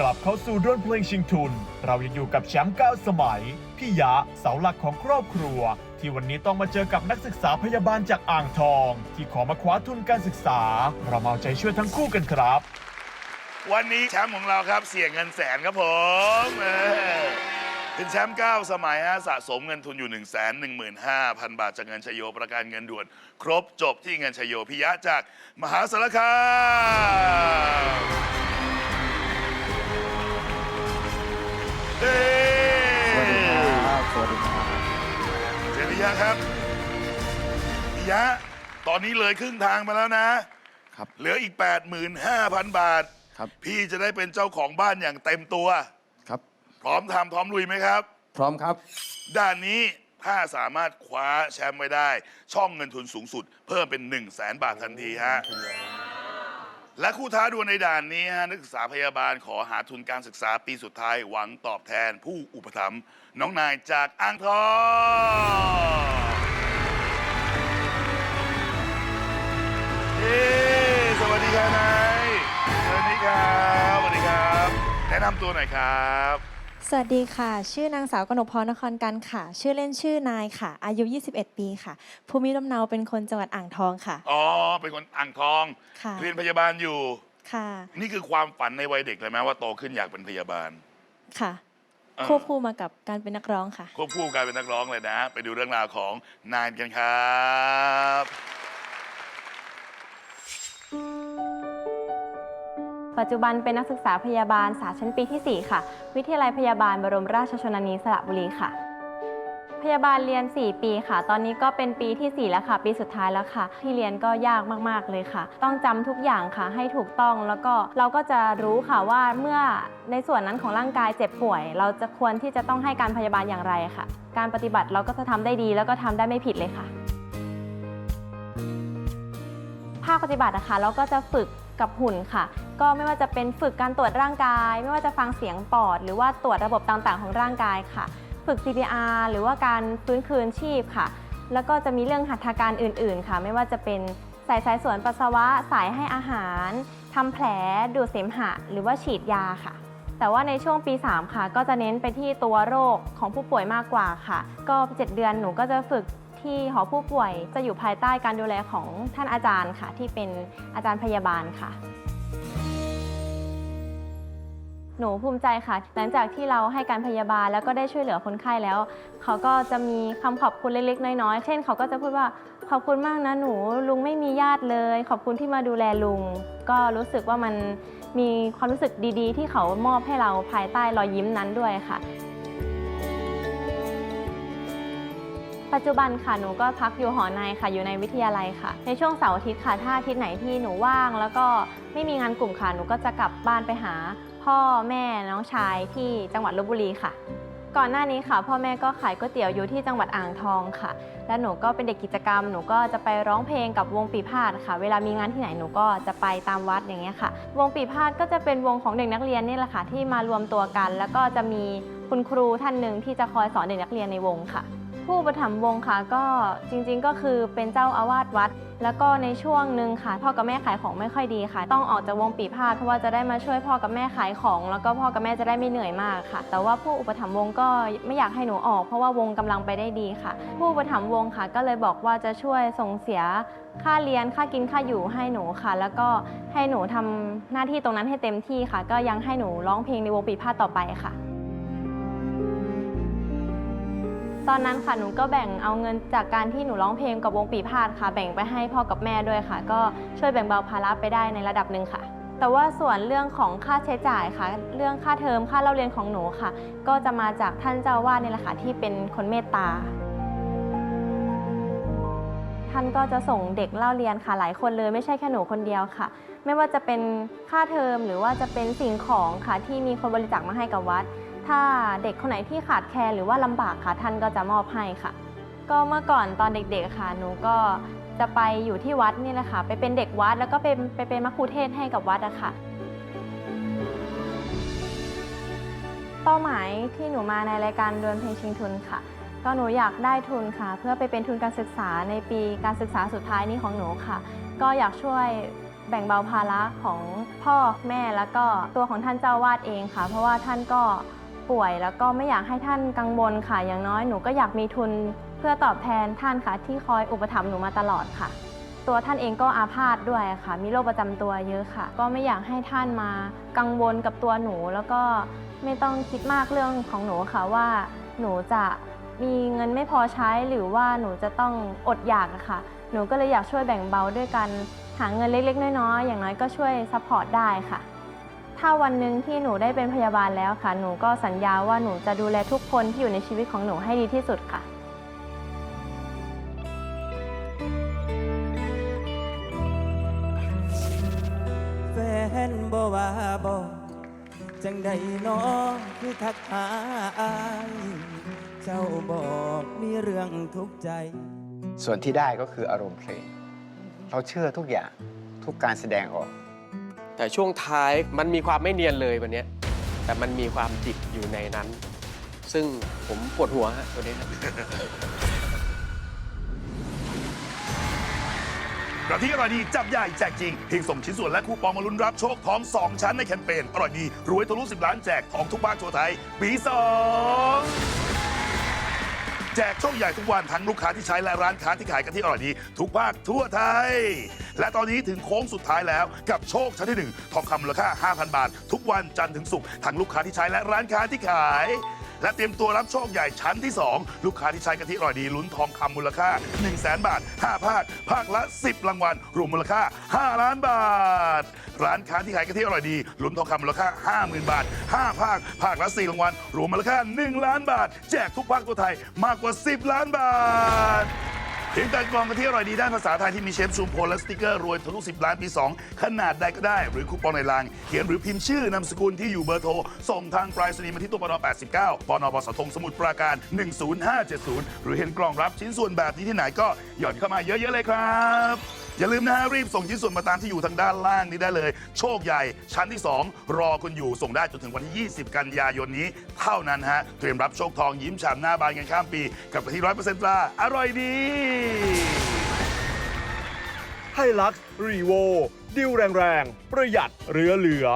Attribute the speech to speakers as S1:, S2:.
S1: กลับเข้าสู่ด้วนเพลงชิงทุน เรายังอยู่กับแชมป์เก้าสมัย พี่ยะเสาหลักของครอบครัว ที่วันนี้ต้องมาเจอกับนักศึกษาพยาบาลจากอ่างทอง ที่ขอมาคว้าทุนการศึกษา เรามาเอาใจช่วยทั้งคู่กันครับ
S2: วันนี้แชมป์ของเราครับเสี่ยงเงินแสนครับผมเออเป็นแชมป์9สมัยฮะสะสมเงินทุนอยู่ 1 1 5 0 0 0 บาทจากเงินชยโยประกันเงินด่วน ครบจบที่เงินชยโยพิยะจากมหาสารคาม เอ้
S3: สวัสดีครับ สวัสดีครับ
S2: เจริยะครับพิยะตอนนี้เลยครึ่งทางมาแล้วนะ
S3: ครับ
S2: เหลืออีก 85,000 บาท
S3: ครับ
S2: พี่จะได้เป็นเจ้าของบ้านอย่างเต็มตัว
S3: ครับ
S2: พร้อมทำพร้อมลุยไหมครับ
S3: พร้อมครับ
S2: ด้านนี้ถ้าสามารถคว้าแชมป์ไว้ได้ ช่องเงินทุนสูงสุด เพิ่มเป็น 1 0 0 0 0แสนบาททันทีฮะ และคู่ท้าดวลในด่านนี้ฮะนักศึกษาพยาบาลขอหาทุนการศึกษาปีสุดท้ายหวังตอบแทนผู้อุปถัมภ์น้องนายจากอ่างทองเย้สวัสดีครับนายสวัสดีครับสวัสดีครับ แนะนำตัวหน่อยครับ
S4: สวัสดีค่ะ ชื่อนางสาวกนกพรนครกันค่ะ ชื่อเล่นชื่อนายค่ะ อายุ 21 ปีค่ะ ภูมิลำเนาเป็นคนจังหวัดอ่างทองค่ะ
S2: อ๋อ เป็นคนอ่างทอง
S4: ค่ะ
S2: เรียนพยาบาลอยู่
S4: ค่ะ
S2: นี่คือความฝันในวัยเด็กเลยไหมว่าโตขึ้นอยากเป็นพยาบาล
S4: ค่ะ
S2: เออ
S4: ควบคู่มากับการเป็นนักร้องค่ะ
S2: ควบคู่การเป็นนักร้องเลยนะ ไปดูเรื่องราวของนายกันครับ
S5: ปัจจุบันเป็นนักศึกษาพยาบาลสาชั้นปีที่ 4 ค่ะ วิทยาลัยพยาบาลบรมราชชนนีสระบุรีค่ะ พยาบาลเรียน 4 ปีค่ะ ตอนนี้ก็เป็นปีที่ 4 แล้วค่ะ ปีสุดท้ายแล้วค่ะ ที่เรียนก็ยากมากๆเลยค่ะ ต้องจำทุกอย่างค่ะ ให้ถูกต้องแล้วก็เราก็จะรู้ค่ะว่าเมื่อในส่วนนั้นของร่างกายเจ็บป่วย เราจะควรที่จะต้องให้การพยาบาลอย่างไรค่ะ การปฏิบัติเราก็จะทำได้ดี แล้วก็ทำได้ไม่ผิดเลยค่ะ ภาคปฏิบัตินะคะเราก็จะฝึกกับหุ่นค่ะ ก็ไม่ว่าจะเป็นฝึกการตรวจร่างกาย ไม่ว่าจะฟังเสียงปอด หรือว่าตรวจระบบต่างๆ ของร่างกายค่ะ ฝึก CPR หรือว่าการฟื้นคืนชีพค่ะ แล้วก็จะมีเรื่องหัตถการอื่น ๆ ค่ะ ไม่ว่าจะเป็นใส่สายสวนปัสสาวะ สายให้อาหารทำแผลดูดเสมหะ หรือว่าฉีดยาค่ะแต่ว่าในช่วงปี 3 ค่ะ ก็จะเน้นไปที่ตัวโรคของผู้ป่วยมากกว่าค่ะ ก็ 7 เดือนหนูก็จะฝึกที่หอผู้ป่วยจะอยู่ภายใต้การดูแลของท่านอาจารย์ค่ะ ที่เป็นอาจารย์พยาบาลค่ะ หนูภูมิใจค่ะ หลังจากที่เราให้การพยาบาลแล้วก็ได้ช่วยเหลือคนไข้แล้ว เขาก็จะมีคำขอบคุณเล็กๆ น้อยๆ เช่น เขาก็จะพูดว่าขอบคุณมากนะหนูลุงไม่มีญาติเลย ขอบคุณที่มาดูแลลุง ก็รู้สึกว่ามันมีความรู้สึกดีๆ ที่เขามอบให้เราภายใต้รอยยิ้มนั้นด้วยค่ะ ปัจจุบันค่ะหนูก็พักอยู่หอในค่ะอยู่ในวิทยาลัยค่ะ ในช่วงเสาร์อาทิตย์ค่ะถ้าอาทิตย์ไหนที่หนูว่างแล้วก็ ไม่มีงานกลุ่มค่ะ หนูก็จะกลับบ้านไปหา พ่อแม่น้องชายที่จังหวัดลบบุรีค่ะ ก่อนหน้านี้ค่ะ พ่อแม่ก็ขายก๋วยเตี๋ยวอยู่ที่จังหวัดอ่างทองค่ะ และหนูก็เป็นเด็กกิจกรรม หนูก็จะไปร้องเพลงกับวงปีพาดค่ะ เวลามีงานที่ไหนหนูก็จะไปตามวัดอย่างเงี้ยค่ะ วงปีพาดก็จะเป็นวงของเด็กนักเรียนนี่แหละค่ะที่มารวมตัวกัน แล้วก็จะมีคุณครูท่านหนึ่งที่จะคอยสอนเด็กนักเรียนในวงค่ะ ผู้ประถมวงค่ะก็จริงๆก็คือเป็นเจ้าอาวาสวัด แล้วก็ในช่วงหนึ่งค่ะ พ่อกับแม่ขายของไม่ค่อยดีค่ะ ต้องออกจากวงปีพาดเพราะว่าจะได้มาช่วยพ่อกับแม่ขายของ แล้วก็พ่อกับแม่จะได้ไม่เหนื่อยมากค่ะ แต่ว่าผู้อุปถัมภ์วงก็ไม่อยากให้หนูออก เพราะว่าวงกำลังไปได้ดีค่ะ ผู้อุปถัมภ์วงค่ะ ก็เลยบอกว่าจะช่วยส่งเสียค่าเรียนค่ากินค่าอยู่ให้หนูค่ะ แล้วก็ให้หนูทำหน้าที่ตรงนั้นให้เต็มที่ค่ะ ก็ยังให้หนูร้องเพลงในวงปีพาดต่อไปค่ะ ตอนนั้นค่ะหนูก็แบ่งเอาเงินจากการที่หนูร้องเพลงกับวงปีพาดค่ะ แบ่งไปให้พ่อกับแม่ด้วยค่ะ ก็ช่วยแบ่งเบาภาระไปได้ในระดับหนึ่งค่ะ แต่ว่าส่วนเรื่องของค่าใช้จ่ายค่ะ เรื่องค่าเทอมค่าเล่าเรียนของหนูค่ะ ก็จะมาจากท่านเจ้าวาดนี่แหละค่ะที่เป็นคนเมตตาท่านก็จะส่งเด็กเล่าเรียนค่ะหลายคนเลยไม่ใช่แค่หนูคนเดียวค่ะ ไม่ว่าจะเป็นค่าเทอมหรือว่าจะเป็นสิ่งของค่ะที่มีคนบริจาคมาให้กับวัด ถ้าเด็กคนไหนที่ขาดแคลนหรือว่าลำบากค่ะท่านก็จะมอบให้ค่ะ ก็เมื่อก่อนตอนเด็กๆค่ะหนูก็จะไปอยู่ที่วัดนี่แหละค่ะ ไปเป็นเด็กวัดแล้วก็เป็นไปเป็นมัคคุเทศก์ให้กับวัดอะค่ะ เป้าหมายที่หนูมาในรายการดวลเพลงชิงทุนค่ะ ก็หนูอยากได้ทุนค่ะ เพื่อไปเป็นทุนการศึกษาในปีการศึกษาสุดท้ายนี้ของหนูค่ะ ก็อยากช่วยแบ่งเบาภาระของพ่อแม่แล้วก็ตัวของท่านเจ้าวาดเองค่ะ เพราะว่าท่านก็ ป่วย แล้วก็ไม่อยากให้ท่านกังวลค่ะ อย่างน้อยหนูก็อยากมีทุนเพื่อตอบแทนท่านค่ะ ที่คอยอุปถัมภ์หนูมาตลอดค่ะ ตัวท่านเองก็อาพาธด้วยค่ะ มีโรคประจำตัวเยอะค่ะ ก็ไม่อยากให้ท่านมากังวลกับตัวหนู แล้วก็ไม่ต้องคิดมากเรื่องของหนูค่ะว่า หนูจะมีเงินไม่พอใช้หรือว่าหนูจะต้องอดอยากค่ะ หนูก็เลยอยากช่วยแบ่งเบาด้วยกันหาเงินเล็กๆ น้อยๆอย่างน้อยก็ช่วยซัพพอร์ตได้ค่ะ ถ้าวันหนึ่งที่หนูได้เป็นพยาบาลแล้วค่ะ หนูก็สัญญาว่าหนูจะดูแลทุกคนที่อยู่ในชีวิตของหนูให้ดีที่สุดค่ะ
S3: แฟนบ่ว่าบ่จังใดน้อคือทักหาอายเจ้าบอกมีเรื่องทุกข์ใจ
S6: ส่วนที่ได้ก็คืออารมณ์เพลง เราเชื่อทุกอย่างทุกการแสดงออก
S7: แต่ช่วงท้ายมันมีความไม่เนียนเลยวันนี้ แต่มันมีความดิบอยู่ในนั้น ซึ่งผมปวดหัวฮะตัวนี้ครับ
S2: กะทิอร่อยดีจับใหญ่แจกจริงเพียงส่งชิ้นส่วนและคูปองมาลุ้นรับโชคทอง 2 ชั้นในแคมเปญอร่อยดี รวยทะลุ10 ล้านแจกทองทุกบ้านทั่วไทย ปี 2 แจกโชคใหญ่ทุกวันทั้งลูกค้าที่ใช้และร้านค้าที่ขายกะทิอร่อยดีทุกภาคทั่วไทย และตอนนี้ถึงโค้งสุดท้ายแล้วกับโชคชั้นที่ 1 ทองคำมูลค่า 5,000 บาท ทุกวันจันทร์ถึงศุกร์ทั้งลูกค้าที่ใช้และร้านค้าที่ขาย และเตรียมตัวรับโชคใหญ่ชั้นที่ 2 ลูกค้าที่ใช้กะทิอร่อยดีลุ้นทองคำมูลค่า 1 0 0 0 0แบาท 5 ภาค ภาคละ 10 รางวัล รวมมูลค่า 5 ล้านบาท ร้านค้าที่ขายกะทิอร่อยดีลุ้นทองคำมูลค่า 50,000 บาท 5 ภาค ภาคละ 4 รางวัล รวมมูลค่า 1 ล้านบาท แจกทุกภาคตัวไทยมากกว่า 10 ล้านบาท ถึงแต่กล่องกะทิอร่อยดีด้านภาษาไทยที่มีเชฟชูมโพลและสติกเกอร์รวยทะลุ10 ล้านปี 2 ขนาดใดก็ได้ หรือคูปองในลางเขียนหรือพิมพ์ชื่อนามสกุลที่อยู่เบอร์โทร ส่งทางปลายสนีย์มาที่ตู้ปน89ปนปสทงสมุทรปราการ 10570 หรือเห็นกล่องรับชิ้นส่วนแบบนี้ที่ไหนก็หย่อนเข้ามาเยอะๆเลยครับอย่าลืมนะฮะรีบส่งชิ้นส่วนมาตามที่อยู่ทางด้านล่างนี้ได้เลย โชคใหญ่ ชั้นที่ 2 รอคุณอยู่ส่งได้จนถึงวันที่ 20 กันยายนนี้ เท่านั้นฮะเตรียมรับโชคทองยิ้มฉ่ำหน้าบานกันข้ามปี กับกะทิร้อยเปอร์เซ็นต์ปลาอร่อยดี
S1: ไฮลักซ์รีโวดิวแรงๆประหยัดเรือเหลือ